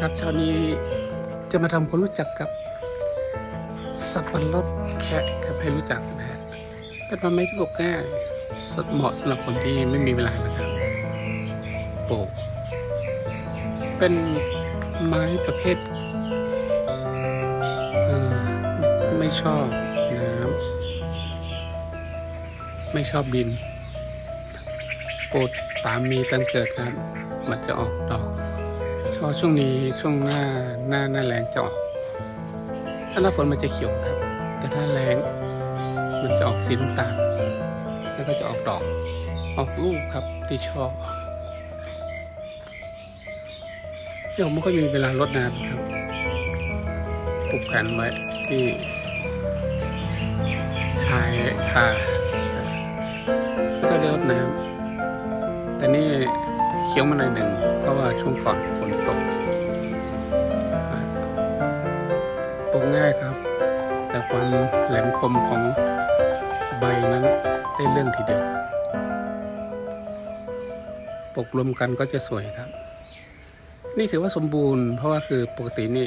ครับเช้านี้จะมาทำความรู้จักกับสับปะรดแคะครับให้รู้จักนะฮะเป็นไม้ที่ปลูกง่ายสเหมาะสำหรับคนที่ไม่มีเวลานะครับปลูกเป็นไม้ประเภทไม่ชอบน้ำไม่ชอบดินปลูกตามมีตั้งเกิดครับมันจะออกดอก ชอช่วงนี้ช่วงหน้าหน้าหน้าแรงจะออก ถ้าหน้าฝนมันจะเขียวครับ แต่ถ้าแรงมันจะออกสีน้ำตาลแล้วก็จะออกดอก ออกลูกครับที่ชอบเดี๋ยวมันก็มีเวลารดน้ำครับปลูกกันไว้ที่ชายคาแล้วก็เดืรดน้ำ เจียวมาหน่อยหนึ่งเพราะว่าช่วงก่อนฝนตกปลูกง่ายครับ แต่ความแหลมคมของใบนั้นได้เรื่องทีเดียวปลูกรวมกันก็จะสวยครับ นี่ถือว่าสมบูรณ์ เพราะว่าคือปกตินี่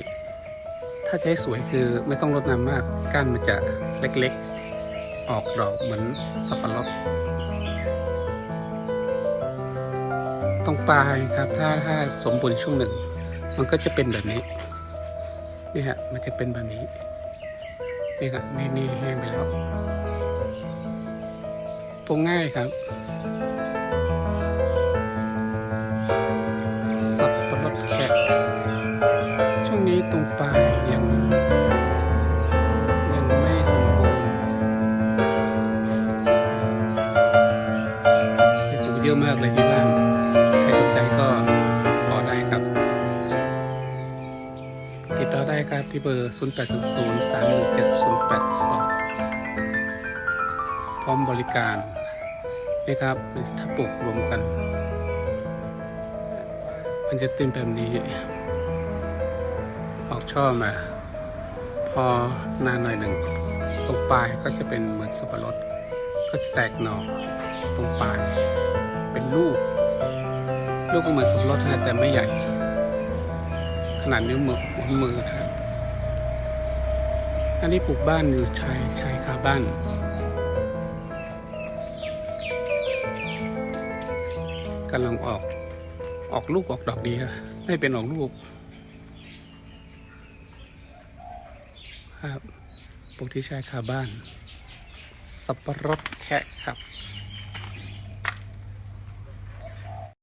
ถ้าให้สวยคือไม่ต้องรดน้ำมากก้านมันจะเล็กๆ ออกดอกเหมือนสับปะรด รงปลายครับ ถ้าถ้าสมบูรณ์ช่วงหนึ่ง มันก็จะเป็นแบบนี้นี่ฮะมันจะเป็นแบบนี้นี่ครับนี่นี่แห้งไปแล้วปรุงง่ายครับ สับปะรดแขกช่วงนี้ตรงปลายยังยังไม่สมบูรณ์จะปลูกเยอะมากเลย ติดต่อได้ครับที่เบอร์ 0 8 0 0 3 1 7 0 8 2 พร้อมบริการนี่ครับถ้าปลูกรวมกัน มันจะเต็มแบบนี้ ออกช่อมา พอนานหน่อยหนึ่ง ตรงปลายก็จะเป็นเหมือนสับปะรด ก็จะแตกหน่อตรงปลาย เป็นลูก ลูกก็เหมือนสับปะรดนะแต่ไม่ใหญ่ นาดนิ้วมือหัวมือนะครับ อันนี้ปลูกบ้านอยู่ชายชายคาบ้าน กำลังออกออกลูกออกดอกดีครับไม่เป็นออกลูก ครับปลูกที่ชายคาบ้าน สับปะรดแคะครับ